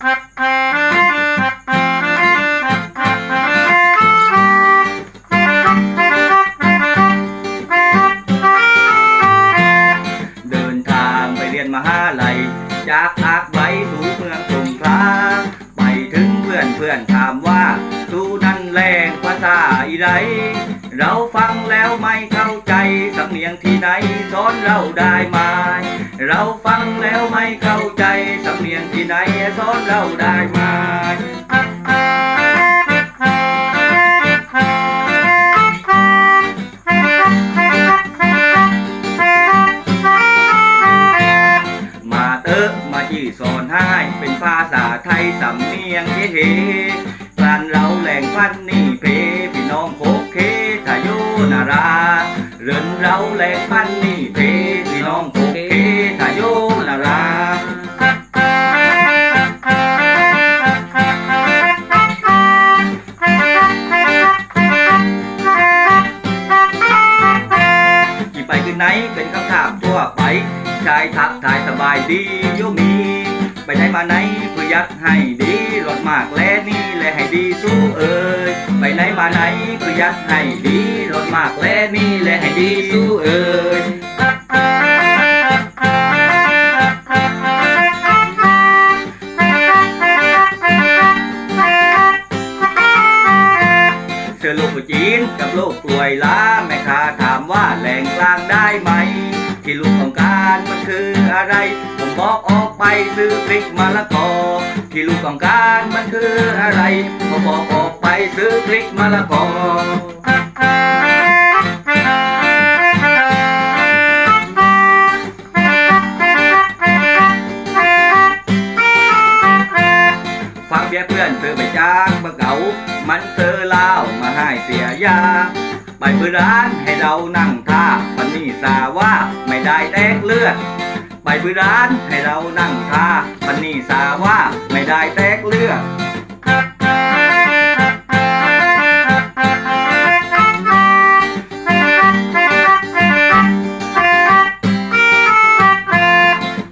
เดินทางไปเรียนมหาลัย จากอากไว้สู่เมืองสงขลาไปถึงเพื่อนเพื่อนถามว่าสู่นั่นแรงภาษาอีไรเราฟังแล้วไม่เข้าใจสำเนียงที่ไหนสอนเราได้ไหมเราฟัง ไหนสอนเราได้ไหมมาเตอะมายี่สอนให้เป็นภาษาไทยสำเนียงเฮเฮกลันเราแหล่งพันนี่เพพี่น้องโคเคทายุนารา เรินเราแหล่งพันนี่เพ ไปคืนไหนเป็นคำถามทั่วไป ชายทักทายสบายดีโยมี ไปไหนมาไหนเพื่อยักให้ดีรถมากและนี่และให้ดีสู้เอ่ยไปไหนมาไหนเพื่อยักให้ดีรถมากและนี่และให้ดีสู้เอ่ย ลูกจีนกับลูกกลวยล้าแม่ค้าถามว่าแหล่งกลางได้ไหม ที่ลูกต้องการมันคืออะไร ผมบอกออกไปซื้อพริกมะละกอ ที่ลูกต้องการมันคืออะไรผมบอกออกไปซื้อพริกมะละกอฟังเบียเพื่อนเธอไปจ้างมาเก่า มันเธอเล่ามาให้เสียยาไปเพื่อร้านให้เรานั่งท่าปันนี่สาว่าไม่ได้แตกเลือด ไปเพื่อร้านให้เรานั่งท่าปันนี่สาว่าไม่ได้แตกเลือด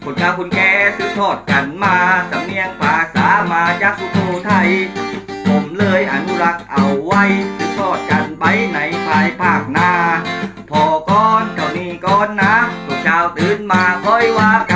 คนเก่าคนแกซื้อทอดกันมาสำเนียงภาษามาจากสุโขทัย เจ้านี้ก่อนนะลูกเช้าตื่นมาคอยว่ากัน